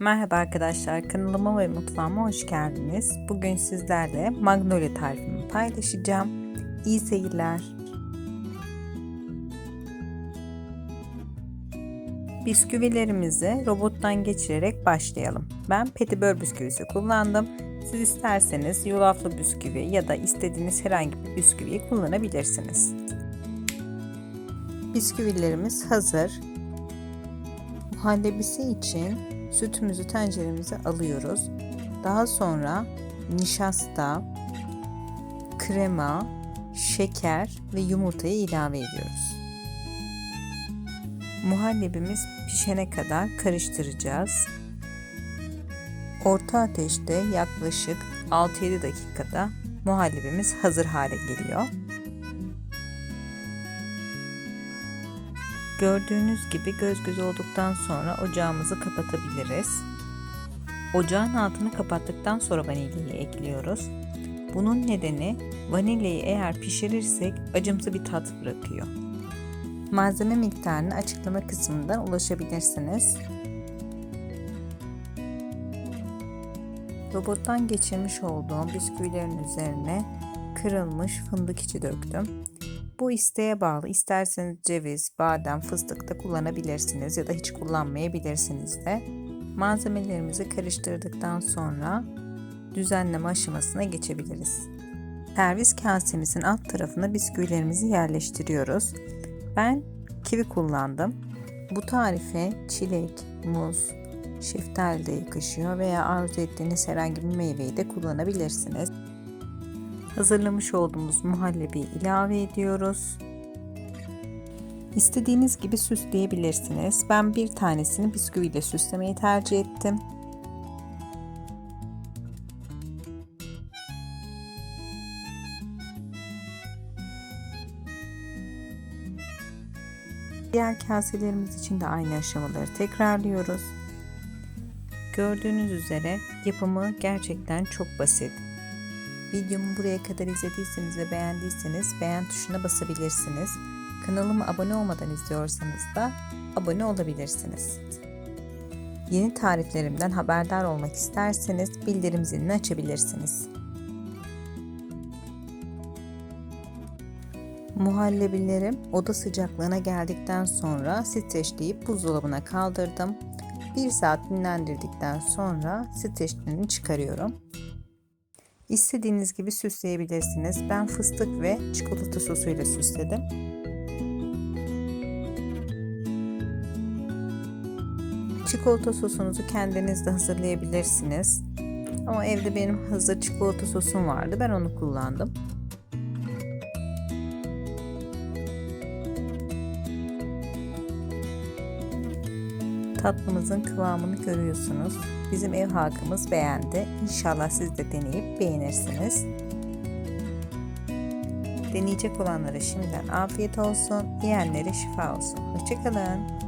Merhaba arkadaşlar, kanalıma ve mutfağıma hoş geldiniz. Bugün sizlerle magnolia tarifimi paylaşacağım. İyi seyirler. Bisküvilerimizi robottan geçirerek başlayalım. Ben petibör bisküvisi kullandım. Siz isterseniz yulaflı bisküvi ya da istediğiniz herhangi bir bisküviyi kullanabilirsiniz. Bisküvilerimiz hazır. Muhallebisi için sütümüzü tenceremize alıyoruz. Daha sonra nişasta, krema, şeker ve yumurtayı ilave ediyoruz. Muhallebimiz pişene kadar karıştıracağız. Orta ateşte yaklaşık 6-7 dakikada muhallebimiz hazır hale geliyor. Gördüğünüz gibi göz göz olduktan sonra ocağımızı kapatabiliriz. Ocağın altını kapattıktan sonra vanilyayı ekliyoruz. Bunun nedeni vanilyayı eğer pişirirsek acımsı bir tat bırakıyor. Malzeme miktarını açıklama kısmından ulaşabilirsiniz. Robottan geçirmiş olduğum bisküvilerin üzerine kırılmış fındık içi döktüm. Bu isteğe bağlı. İsterseniz ceviz, badem, fıstık da kullanabilirsiniz ya da hiç kullanmayabilirsiniz de. Malzemelerimizi karıştırdıktan sonra düzenleme aşamasına geçebiliriz. Servis kasemizin alt tarafına bisküvilerimizi yerleştiriyoruz. Ben kivi kullandım. Bu tarife çilek, muz, şeftali de yakışıyor veya arzu ettiğiniz herhangi bir meyveyi de kullanabilirsiniz. Hazırlamış olduğumuz muhallebi ilave ediyoruz. İstediğiniz gibi süsleyebilirsiniz. Ben bir tanesini bisküviyle süslemeyi tercih ettim. Diğer kaselerimiz için de aynı aşamaları tekrarlıyoruz. Gördüğünüz üzere yapımı gerçekten çok basit. Videomu buraya kadar izlediyseniz ve beğendiyseniz beğen tuşuna basabilirsiniz. Kanalıma abone olmadan izliyorsanız da abone olabilirsiniz. Yeni tariflerimden haberdar olmak isterseniz bildirim zilini açabilirsiniz. Muhallebilerim oda sıcaklığına geldikten sonra streçleyip buzdolabına kaldırdım. 1 saat dinlendirdikten sonra streçlerini çıkarıyorum. İstediğiniz gibi süsleyebilirsiniz. Ben fıstık ve çikolata sosuyla süsledim. Çikolata sosunuzu kendiniz de hazırlayabilirsiniz. Ama evde benim hazır çikolata sosum vardı. Ben onu kullandım. Tatlımızın kıvamını görüyorsunuz. Bizim ev halkımız beğendi. İnşallah siz de deneyip beğenirsiniz. Deneyecek olanlara şimdiden afiyet olsun, yiyenlere şifa olsun. Hoşçakalın.